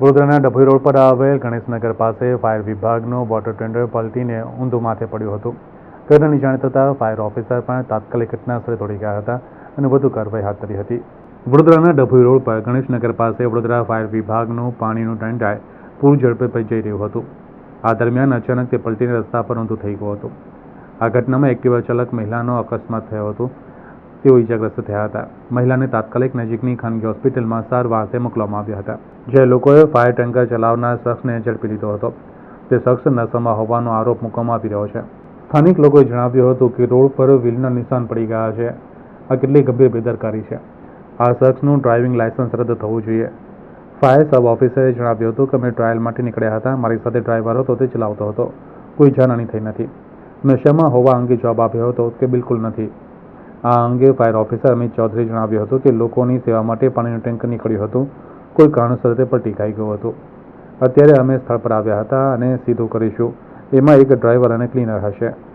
વડોદરાના ડભોઈ રોડ પર આવેલ ગણેશનગર પાસે ફાયર વિભાગનો વોટર ટેન્ડર પલટીને ઊંધું માથે પડ્યું હતું. ઘટનાની જાણ થતાં ફાયર ઓફિસર પણ તાત્કાલિક ઘટના સ્થળે દોડી ગયા હતા અને વધુ કાર્યવાહી હાથ ધરી હતી. વડોદરાના ડભોઈ રોડ પર ગણેશનગર પાસે વડોદરા ફાયર વિભાગનું પાણીનું ટેન્ડર પૂર ઝડપે જઈ રહ્યું હતું. આ દરમિયાન અચાનક તે પલટીને રસ્તા પર ઊંધું થઈ ગયું હતું. આ ઘટનામાં એક્ટિવા ચાલક મહિલાનો અકસ્માત થયો હતો. તેઓ ઇજાગ્રસ્ત થયા હતા. મહિલાને તાત્કાલિક નજીકની ખાનગી હોસ્પિટલમાં સારવાર અર્થે મોકલવામાં આવ્યા હતા, જે લોકોએ ફાયર ટેન્કર ચલાવનાર શખ્સને ઝડપી લીધો હતો. તે શખ્સ નશામાં હોવાનો આરોપ મૂકવામાં આવી રહ્યો છે. સ્થાનિક લોકોએ જણાવ્યું હતું કે રોડ પર વ્હીલના નિશાન પડી ગયા છે. આ કેટલી ગંભીર બેદરકારી છે. આ શખ્સનું ડ્રાઇવિંગ લાયસન્સ રદ થવું જોઈએ. ફાયર સબ ઓફિસરે જણાવ્યું હતું કે અમે ટ્રાયલ માટે નીકળ્યા હતા. મારી સાથે ડ્રાઈવર હતો, તે ચલાવતો હતો. કોઈ જાનહાની થઈ નથી. નશામાં હોવા અંગે જવાબ આપ્યો હતો કે બિલકુલ નથી. આ અંગે ફાયર ઓફિસર અમિત ચૌધરીએ જણાવ્યું હતું કે લોકોની સેવા માટે પાણીનું ટેન્કર નીકળ્યું હતું. કોઈ કારણસર તે ટીકાઈ ગયું હતું. અત્યારે અમે સ્થળ પર આવ્યા હતા અને સીધું કરીશું. એમાં એક ડ્રાઈવર અને ક્લીનર હશે.